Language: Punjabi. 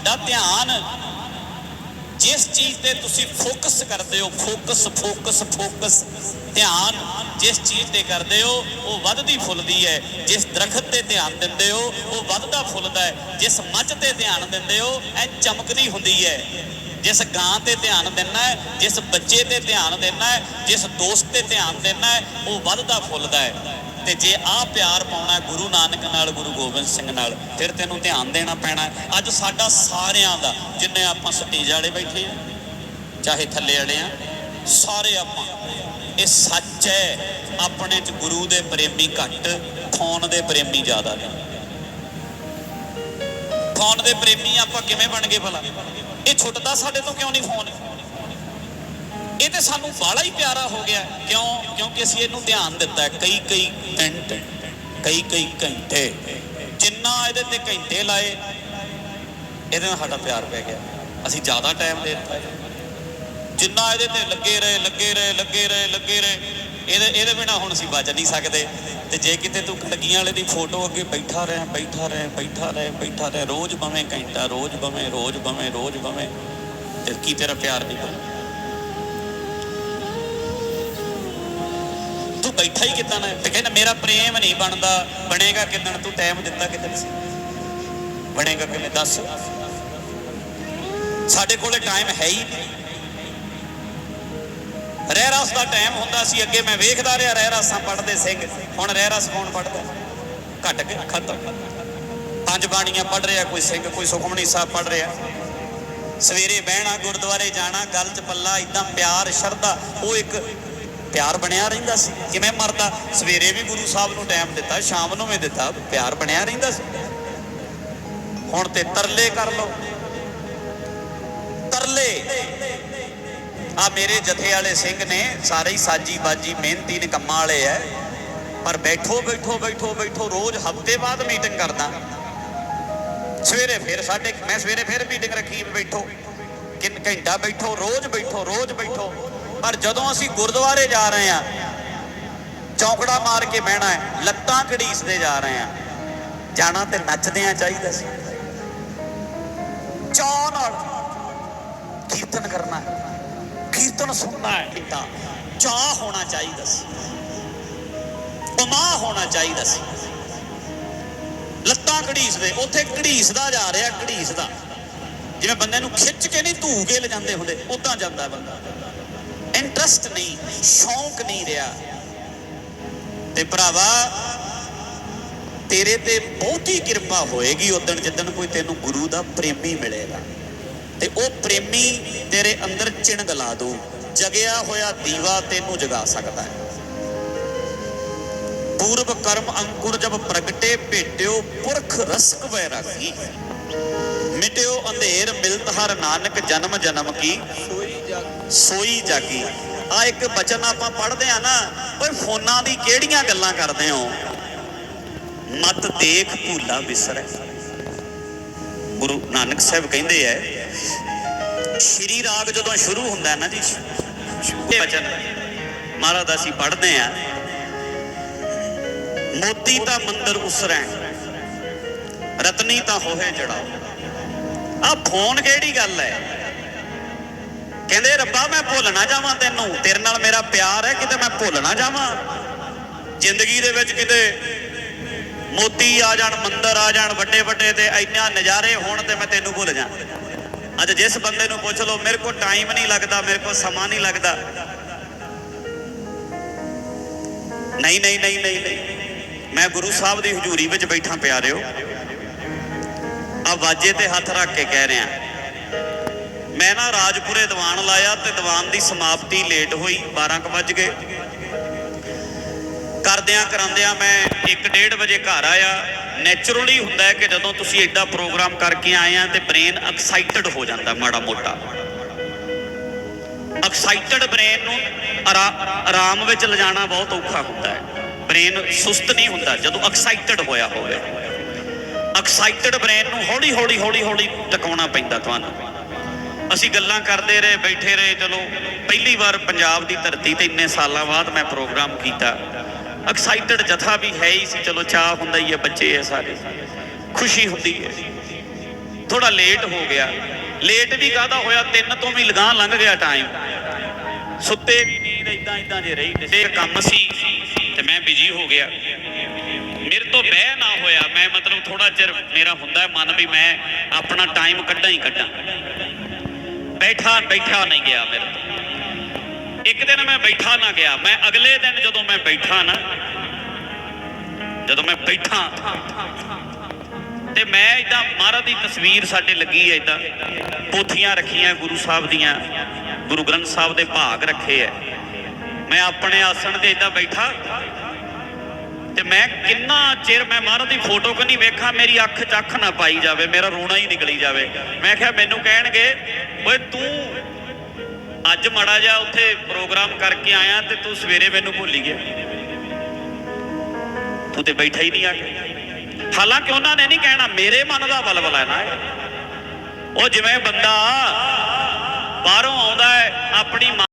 ਤੁਹਾਡਾ ਧਿਆਨ, ਜਿਸ ਚੀਜ਼ ਤੇ ਤੁਸੀਂ ਫੋਕਸ ਕਰਦੇ ਹੋ ਫੋਕਸ ਫੋਕਸ ਫੋਕਸ ਧਿਆਨ ਜਿਸ ਚੀਜ਼ ਤੇ ਕਰਦੇ ਹੋ, ਉਹ ਵੱਧਦੀ ਫੁੱਲਦੀ ਹੈ। ਜਿਸ ਦਰਖਤ ਤੇ ਧਿਆਨ ਦਿੰਦੇ ਹੋ, ਉਹ ਵੱਧਦਾ ਫੁੱਲਦਾ ਹੈ। ਜਿਸ ਮੱਝ ਤੇ ਧਿਆਨ ਦਿੰਦੇ ਹੋ, ਇਹ ਚਮਕਦੀ ਹੁੰਦੀ ਹੈ। ਜਿਸ ਗਾਂ ਤੇ ਧਿਆਨ ਦੇਣਾ ਹੈ, ਜਿਸ ਬੱਚੇ ਤੇ ਧਿਆਨ ਦੇਣਾ ਹੈ, ਜਿਸ ਦੋਸਤ ਤੇ ਧਿਆਨ ਦੇਣਾ ਹੈ, ਉਹ ਵੱਧਦਾ ਫੁੱਲਦਾ ਹੈ। ਤੇ ਜੇ ਆਹ ਪਿਆਰ ਪਾਉਣਾ ਗੁਰੂ ਨਾਨਕ ਨਾਲ, ਗੁਰੂ ਗੋਬਿੰਦ ਸਿੰਘ ਨਾਲ, ਫਿਰ ਤੈਨੂੰ ਧਿਆਨ ਦੇਣਾ ਪੈਣਾ ਅੱਜ ਸਾਡਾ ਸਾਰਿਆਂ ਦਾ, ਜਿੰਨੇ ਆਪਾਂ ਸਟੇਜ ਵਾਲੇ ਬੈਠੇ ਆ, ਚਾਹੇ ਥੱਲੇ ਵਾਲੇ ਆ, ਸਾਰੇ ਆਪਾਂ, ਇਹ ਸੱਚ ਹੈ, ਆਪਣੇ ਚ ਗੁਰੂ ਦੇ ਪ੍ਰੇਮੀ ਘੱਟ, ਫੋਨ ਦੇ ਪ੍ਰੇਮੀ ਜ਼ਿਆਦਾ ਨੇ। ਫੋਨ ਦੇ ਪ੍ਰੇਮੀ ਆਪਾਂ ਕਿਵੇਂ ਬਣ ਗਏ ਭਲਾ? ਇਹ ਛੁੱਟਦਾ ਸਾਡੇ ਤੋਂ ਕਿਉਂ ਨਹੀਂ ਫੋਨ? ਇਹ ਤੇ ਸਾਨੂੰ ਬਾਲਾ ਹੀ ਪਿਆਰਾ ਹੋ ਗਿਆ। ਕਿਉਂ? ਕਿਉਂਕਿ ਅਸੀਂ ਇਹਨੂੰ ਧਿਆਨ ਦਿੱਤਾ ਕਈ ਕਈ ਮਿੰਟ ਕਈ ਕਈ ਘੰਟੇ। ਜਿੰਨਾ ਇਹਦੇ ਤੇ ਘੰਟੇ ਲਾਏ, ਇਹਦੇ ਨਾਲ ਸਾਡਾ ਪਿਆਰ ਪੈ ਗਿਆ। ਅਸੀਂ ਜ਼ਿਆਦਾ ਟਾਈਮ ਦੇ ਦਿੱਤਾ। ਜਿੰਨਾ ਇਹਦੇ ਤੇ ਲੱਗੇ ਰਹੇ ਲੱਗੇ ਰਹੇ ਲੱਗੇ ਰਹੇ ਲੱਗੇ ਰਹੇ, ਇਹਦੇ ਇਹਦੇ ਬਿਨਾ ਹੁਣ ਅਸੀਂ ਬਚ ਨਹੀਂ ਸਕਦੇ। ਤੇ ਜੇ ਕਿਤੇ ਤੂੰ ਖੜਗੀਆਂ ਵਾਲੇ ਦੀ ਫੋਟੋ ਅੱਗੇ ਬੈਠਾ ਰਹਿ, ਬੈਠਾ ਰਿਹਾ ਬੈਠਾ ਰਿਹਾ ਬੈਠਾ ਰਿਹਾ, ਰੋਜ਼ ਬਵੇਂ ਘੰਟਾ, ਰੋਜ਼ ਬਵੇਂ ਰੋਜ਼ ਬਵੇਂ ਰੋਜ਼ ਬਵੇਂ, ਤੇ ਕੀ ਤੇਰਾ ਪਿਆਰ ਨਹੀਂ ਬਣਦਾ? ਬੈਠਾ ਹੀ ਕਿਦਾਂ ਨਾ? ਤੇ ਕਹਿੰਦਾ, ਮੇਰਾ ਪ੍ਰੇਮ ਨਹੀਂ ਬਣਦਾ। ਬਣੇਗਾ ਕਿਦਾਂ ਤੂੰ ਟਾਈਮ ਦਿੱਤਾ ਕਿਦਾਂ ਸੀ? ਬਣੇਗਾ ਕਿਵੇਂ? ਦੱਸ। ਸਾਡੇ ਕੋਲੇ ਟਾਈਮ ਹੈ ਹੀ ਨਹੀਂ। ਰਹਿ ਰਸ ਦਾ ਟਾਈਮ ਹੁੰਦਾ ਸੀ। ਅੱਗੇ ਮੈਂ ਵੇਖਦਾ ਰਿਹਾ ਰਹਿ ਰਸਾਂ ਪੜਦੇ ਸਿੰਘ। ਹੁਣ ਰਹਿ ਰਸ ਕੌਣ ਪੜਦਾ ਘਟ ਗਿਆ ਖਤਮ। ਪੰਜ ਬਾਣੀਆਂ ਪੜ ਰਿਹਾ, ਕੋਈ ਸਿੰਘ, ਕੋਈ ਸੁਖਮਨੀ ਸਾਹਿਬ ਪੜ ਰਿਹਾ। ਸਵੇਰੇ ਬਹਿਣਾ, ਗੁਰਦੁਆਰੇ ਜਾਣਾ, ਗੱਲ ਚ ਪੱਲਾ ਇਦਾਂ ਪਿਆਰ, ਸ਼ਰਧਾ। ਉਹ ਇੱਕ ਪਿਆਰ ਬਣਿਆ ਰਹਿੰਦਾ ਸੀ। ਕਿਵੇਂ ਮਰਦਾ? ਸਵੇਰੇ ਵੀ ਗੁਰੂ ਸਾਹਿਬ ਨੂੰ ਟਾਈਮ ਦਿੱਤਾ, ਸ਼ਾਮ ਨੂੰ ਵੀ ਦਿੱਤਾ। ਪਿਆਰ ਬਣਿਆ ਰਹਿੰਦਾ ਸੀ। ਹੁਣ ਤੇ ਤਰਲੇ ਕਰ ਲਓ। ਤਰਲੇ। ਆ ਮੇਰੇ ਜਥੇ ਵਾਲੇ ਸਿੰਘ ਨੇ ਸਾਰੇ ਹੀ ਸਾਜੀ ਬਾਜੀ ਮਿਹਨਤੀ ਨਿਕੰਮਾਂ ਵਾਲੇ ਐ। ਪਰ ਬੈਠੋ ਬੈਠੋ ਬੈਠੋ ਬੈਠੋ, ਰੋਜ਼ ਹਫ਼ਤੇ ਬਾਅਦ ਮੀਟਿੰਗ ਕਰਦਾ। ਸਵੇਰੇ ਫਿਰ ਸਾਡੇ ਮੈਂ ਸਵੇਰੇ ਫਿਰ ਮੀਟਿੰਗ ਰੱਖੀ, ਬੈਠੋ। ਕਿੰਨ ਘੰਟਾ ਬੈਠੋ, ਰੋਜ਼ ਬੈਠੋ ਰੋਜ਼ ਬੈਠੋ। ਪਰ ਜਦੋਂ ਅਸੀਂ ਗੁਰਦੁਆਰੇ ਜਾ ਰਹੇ ਆ ਚੌਂਕੜਾ ਮਾਰ ਕੇ ਬਹਿਣਾ ਹੈ, ਲੱਤਾਂ ਘੜੀਸਦੇ ਜਾ ਰਹੇ ਆ ਜਾਣਾ ਤੇ ਨੱਚਦਿਆਂ ਚਾਹੀਦਾ ਸੀ। ਚਾਅ ਨਾਲ ਕੀਰਤਨ ਕਰਨਾ ਹੈ, ਕੀਰਤਨ ਸੁਣਨਾ ਹੈ, ਕਿਤਾ। ਚਾਹ ਹੋਣਾ ਚਾਹੀਦਾ ਸੀ। ਉਮਾ ਹੋਣਾ ਚਾਹੀਦਾ ਸੀ। ਲੱਤਾਂ ਘੜੀਸਦੇ, ਉੱਥੇ ਘੜੀਸਦਾ ਜਾ ਰਿਹਾ, ਘੜੀਸਦਾ। ਜਿਵੇਂ ਬੰਦੇ ਨੂੰ ਖਿੱਚ ਕੇ ਨਹੀਂ ਧੂ ਕੇ ਲਿਜਾਂਦੇ ਹੁੰਦੇ, ਉਦਾਂ ਜਾਂਦਾ ਬੰਦਾ। ਇੰਟਰਸਟ ਨਹੀਂ, ਸ਼ੌਂਕ ਨਹੀਂ ਰਿਹਾ। ਤੇ ਭਰਾਵਾ, ਤੇਰੇ ਤੇ ਬਹੁਤੀ ਕਿਰਪਾ ਹੋਏਗੀ ਉਦੋਂ ਜਿੱਦਣ ਕੋਈ ਤੈਨੂੰ ਗੁਰੂ ਦਾ ਪ੍ਰੇਮੀ ਮਿਲੇਗਾ। ਤੇ ਉਹ ਪ੍ਰੇਮੀ ਤੇਰੇ ਅੰਦਰ ਚਿਣਗ ਲਾ ਦੂ ਜਗਿਆ ਹੋਇਆ ਦੀਵਾ ਤੈਨੂੰ ਜਗਾ ਸਕਦਾ ਹੈ। ਪੂਰਬ ਕਰਮ ਅੰਕੁਰ ਜਬ ਪ੍ਰਗਟੇ ਭੇਟਿਓ, ਪੁਰਖ ਰਸਕ ਵੈਰਾਗੀ। ਮਿਟਿਓ ਅੰਧੇਰ ਮਿਲਤ ਹਰ ਨਾਨਕ ਜਨਮ ਜਨਮ ਕੀ। ਸੋਈ ਜਾਗੀ। ਆ ਇੱਕ ਬਚਨ ਆਪਾਂ ਪੜ੍ਹਦੇ ਆ ਨਾ, ਓਏ ਫੋਨਾਂ ਦੀ ਕਿਹੜੀਆਂ ਗੱਲਾਂ ਕਰਦੇ ਹੋ? ਮਤ ਦੇਖ ਭੂਲਾ ਵਿਸਰੈ ਗੁਰੂ ਨਾਨਕ ਸਾਹਿਬ ਕਹਿੰਦੇ ਐ, ਸ਼੍ਰੀ ਰਾਗ ਜਦੋਂ ਸ਼ੁਰੂ ਹੁੰਦਾ ਨਾ ਜੀ, ਇਹ ਬਚਨ, ਮਹਾਰਾਜ ਅਸੀਂ ਪੜ੍ਹਦੇ ਆ ਮੋਤੀ ਤਾਂ ਮੰਦਰ ਉਸਰੈ, ਰਤਨੀ ਤਾਂ ਹੋਏ ਜੜਾ ਆ ਫੋਨ ਕਿਹੜੀ ਗੱਲ ਹੈ ਕਹਿੰਦੇ, ਰੱਬਾ, ਮੈਂ ਭੁੱਲ ਨਾ ਜਾਵਾਂ ਤੈਨੂੰ। ਤੇਰੇ ਨਾਲ ਮੇਰਾ ਪਿਆਰ ਹੈ, ਕਿਤੇ ਮੈਂ ਭੁੱਲ ਨਾ ਜਾਵਾਂ। ਜ਼ਿੰਦਗੀ ਦੇ ਵਿੱਚ ਕਿਤੇ ਮੋਤੀ ਆ ਜਾਣ, ਮੰਦਰ ਆ ਜਾਣ ਵੱਡੇ ਵੱਡੇ ਤੇ ਇੰਨਾ ਨਜ਼ਾਰੇ ਹੋਣ ਤੇ ਮੈਂ ਤੈਨੂੰ ਭੁੱਲ ਜਾ। ਅੱਜ ਜਿਸ ਬੰਦੇ ਨੂੰ ਪੁੱਛ ਲਓ, ਮੇਰੇ ਕੋਲ ਟਾਈਮ ਨਹੀਂ ਲੱਗਦਾ, ਮੇਰੇ ਕੋਲ ਸਮਾਂ ਨਹੀਂ ਲੱਗਦਾ। ਨਹੀਂ ਨਹੀਂ ਨਹੀਂ ਨਹੀਂ ਮੈਂ ਗੁਰੂ ਸਾਹਿਬ ਦੀ ਹਜ਼ੂਰੀ ਵਿੱਚ ਬੈਠਾ ਪਿਆਰਿਓ ਆ ਵਾਜੇ ਤੇ ਹੱਥ ਰੱਖ ਕੇ ਕਹਿ ਰਿਹਾ। ਮੈਂ ਨਾ ਰਾਜਪੁਰੇ ਦੀਵਾਨ ਲਾਇਆ ਤੇ ਦੀਵਾਨ ਦੀ ਸਮਾਪਤੀ ਲੇਟ ਹੋਈ 12 ਕੁ ਵੱਜ ਗਏ। ਕਰਦਿਆਂ ਕਰਾਂਦਿਆਂ ਮੈਂ 1:30 ਵਜੇ ਘਰ ਆਇਆ। ਨੇਚਰਲੀ ਹੁੰਦਾ ਹੈ ਕਿ ਜਦੋਂ ਤੁਸੀਂ ਐਡਾ ਪ੍ਰੋਗਰਾਮ ਕਰਕੇ ਆਏ ਆ ਤੇ ਬ੍ਰੇਨ ਐਕਸਾਈਟਡ ਹੋ ਜਾਂਦਾ ਮਾੜਾ ਮੋਟਾ। ਐਕਸਾਈਟਡ ਬ੍ਰੇਨ ਨੂੰ ਆਰਾ- ਆਰਾਮ ਵਿੱਚ ਲਿਜਾਣਾ ਬਹੁਤ ਔਖਾ ਹੁੰਦਾ ਹੈ। ਬ੍ਰੇਨ ਸੁਸਤ ਨਹੀਂ ਹੁੰਦਾ ਜਦੋਂ ਐਕਸਾਈਟਡ ਹੋਇਆ ਹੋਵੇ। ਐਕਸਾਈਟਡ ਬ੍ਰੇਨ ਨੂੰ ਹੌਲੀ ਹੌਲੀ ਹੌਲੀ ਹੌਲੀ ਟਿਕਾਉਣਾ ਪੈਂਦਾ ਤੁਹਾਨੂੰ। ਅਸੀਂ ਗੱਲਾਂ ਕਰਦੇ ਰਹੇ, ਬੈਠੇ ਰਹੇ। ਚਲੋ, ਪਹਿਲੀ ਵਾਰ ਪੰਜਾਬ ਦੀ ਧਰਤੀ ਤੇ ਇੰਨੇ ਸਾਲਾਂ ਬਾਅਦ ਮੈਂ ਪ੍ਰੋਗਰਾਮ ਕੀਤਾ। ਐਕਸਾਈਟਡ ਜਥਾ ਵੀ ਹੈ ਹੀ ਸੀ। ਚਲੋ, ਚਾਹ ਹੁੰਦਾ ਹੀ ਹੈ, ਬੱਚੇ ਹੈ ਸਾਰੇ। ਖੁਸ਼ੀ ਹੁੰਦੀ ਹੈ। ਥੋੜਾ ਲੇਟ ਹੋ ਗਿਆ। ਲੇਟ ਵੀ ਕਾਹਦਾ ਹੋਇਆ? ਤਿੰਨ ਤੋਂ ਵੀ ਲਗਾਂ ਲੰਘ ਗਿਆ ਟਾਈਮ ਸੁੱਤੇ ਵੀ ਨੀਂਦ ਇਦਾਂ ਇਦਾਂ ਜੇ ਰਹੀ ਤੇ ਕੰਮ ਸੀ, ਤੇ ਮੈਂ ਬਿਜ਼ੀ ਹੋ ਗਿਆ। ਮੇਰੇ ਤੋਂ ਬਹਿ ਨਾ ਹੋਇਆ। ਮੈਂ ਮਤਲਬ ਥੋੜਾ ਚਿਰ ਮੇਰਾ ਹੁੰਦਾ ਮਨ ਵੀ ਮੈਂ ਆਪਣਾ ਟਾਈਮ ਕੱਢਾਂ ਹੀ ਕੱਢਾਂ। ਬੈਠਾ ਬੈਠਾ ਨਹੀਂ ਗਿਆ ਮੇਰੇ ਤੋਂ। ਇੱਕ ਦਿਨ ਮੈਂ ਬੈਠਾ ਨਾ ਗਿਆ, ਮੈਂ ਅਗਲੇ ਦਿਨ ਜਦੋਂ ਮੈਂ ਬੈਠਾ ਨਾ, ਜਦੋਂ ਮੈਂ ਬੈਠਾ, ਤੇ ਮੈਂ ਇਦਾਂ ਮਹਾਰਾਜ ਦੀ ਤਸਵੀਰ ਸਾਡੇ ਲੱਗੀ ਹੈ ਇਦਾਂ ਪੋਥੀਆਂ ਰੱਖੀਆਂ ਗੁਰੂ ਸਾਹਿਬ ਦੀਆਂ, ਗੁਰੂ ਗ੍ਰੰਥ ਸਾਹਿਬ ਦੇ ਭਾਗ ਰੱਖੇ ਐ ਮੈਂ ਆਪਣੇ ਆਸਣ ਤੇ ਇਦਾਂ ਬੈਠਾ, ਤੇ ਮੈਂ ਕਿੰਨਾ ਚਿਰ ਮੈਂ ਮਹਾਰਾਜ ਦੀ ਫੋਟੋ ਕਿ ਨਹੀਂ ਵੇਖਾਂ, ਮੇਰੀ ਅੱਖ ਚ ਅੱਖ ਨਾ ਪਾਈ ਜਾਵੇ, ਮੇਰਾ ਰੋਣਾ ਹੀ ਨਿਕਲੀ ਜਾਵੇ। ਮੈਂ ਕਿਹਾ ਮੈਨੂੰ ਕਹਿਣਗੇ ਓਏ ਤੂੰ ਅੱਜ ਮੜਾ ਜਾ ਉੱਥੇ ਪ੍ਰੋਗਰਾਮ ਕਰਕੇ ਆਇਆ ਤੇ ਤੂੰ ਸਵੇਰੇ ਮੈਨੂੰ ਭੁੱਲ ਗਿਆ। ਤੂੰ ਤੇ ਬੈਠਾ ਹੀ ਨਹੀਂ ਆ ਕੇ। ਹਾਲਾਂਕਿ ਉਹਨਾਂ ਨੇ ਨਹੀਂ ਕਹਿਣਾ, ਮੇਰੇ ਮਨ ਦਾ ਬਲਬਲਾ ਹੈ ਨਾ ਉਹ ਜਿਵੇਂ ਬੰਦਾ ਬਾਹਰੋਂ ਆਉਂਦਾ ਹੈ, ਆਪਣੀ ਮਾਂ